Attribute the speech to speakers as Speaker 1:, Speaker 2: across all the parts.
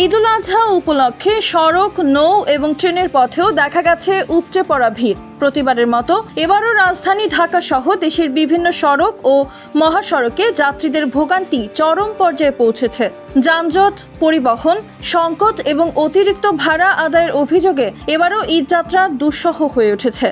Speaker 1: ঈদুল আজহা উপলক্ষে সড়ক, নৌ এবং ট্রেনের পথেও দেখা গেছে উপচে পড়া ভিড়। প্রতিবারের মতো এবারও রাজধানী ঢাকা সহ দেশের বিভিন্ন সড়ক ও মহাসড়কে যাত্রীদের ভোগান্তি চরম পর্যায়ে পৌঁছেছে। যানজট, পরিবহন, সংকট এবং অতিরিক্ত ভাড়া আদায়ের অভিযোগে এবারও ঈদযাত্রা দুঃসহ হয়ে উঠেছে।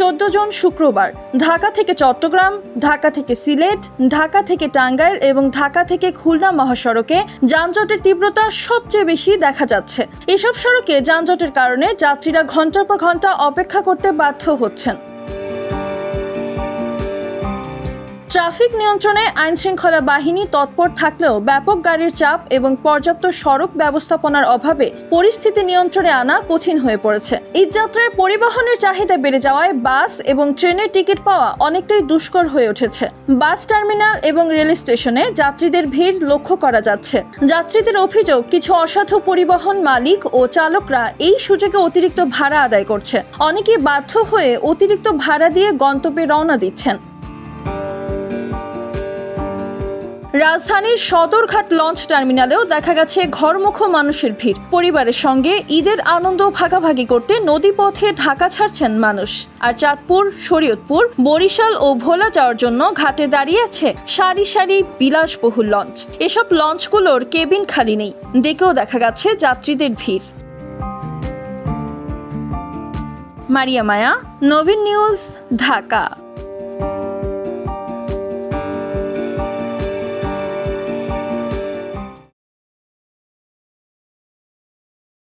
Speaker 1: চোদ্দ জন শুক্রবার, ঢাকা থেকে চট্টগ্রাম, ঢাকা থেকে সিলেট, ঢাকা থেকে টাঙ্গাইল এবং ঢাকা থেকে খুলনা মহাসড়কে যানজটের তীব্রতা সবচেয়ে বেশি দেখা যাচ্ছে। এসব সড়কে যানজটের কারণে যাত্রীরা ঘণ্টার পর ঘণ্টা অপেক্ষা করতে বাধ্য হচ্ছেন। ট্রাফিক নিয়ন্ত্রণে আইন শৃঙ্খলা বাহিনী তৎপর থাকলেও ব্যাপক গাড়ির চাপ এবং পর্যাপ্ত সড়ক ব্যবস্থাপনার অভাবে পরিস্থিতি নিয়ন্ত্রণে আনা কঠিন হয়ে পড়েছে। ঈদযাত্রায় পরিবহনের চাহিদা বেড়ে যাওয়ায় বাস এবং ট্রেনের টিকিট পাওয়া অনেকটাই দুষ্কর হয়ে উঠেছে। বাস টার্মিনাল এবং রেল স্টেশনে যাত্রীদের ভিড় লক্ষ্য করা যাচ্ছে। যাত্রীদের অভিযোগ, কিছু অসাধু পরিবহন মালিক ও চালকরা এই সুযোগে অতিরিক্ত ভাড়া আদায় করছে। অনেকে বাধ্য হয়ে অতিরিক্ত ভাড়া দিয়ে গন্তব্যে রওনা দিচ্ছেন। রাজধানীর সদরঘাট লঞ্চ টার্মিনালেও দেখা গেছে ঘরমুখ মানুষের ভিড়। পরিবারের সঙ্গে ঈদের আনন্দ ভাগাভাগি করতে নদীপথে ঢাকা ছাড়ছেন মানুষ। আর চাঁদপুর, শরীয়তপুর, বরিশাল ও ভোলা যাওয়ার জন্য ঘাটে দাঁড়িয়ে আছে সারি সারি বিলাসবহুল লঞ্চ। এসব লঞ্চগুলোর কেবিন খালি নেই। দেখেও দেখা গেছে যাত্রীদের ভিড়। মারিয়া মায়া, নবীন নিউজ, ঢাকা।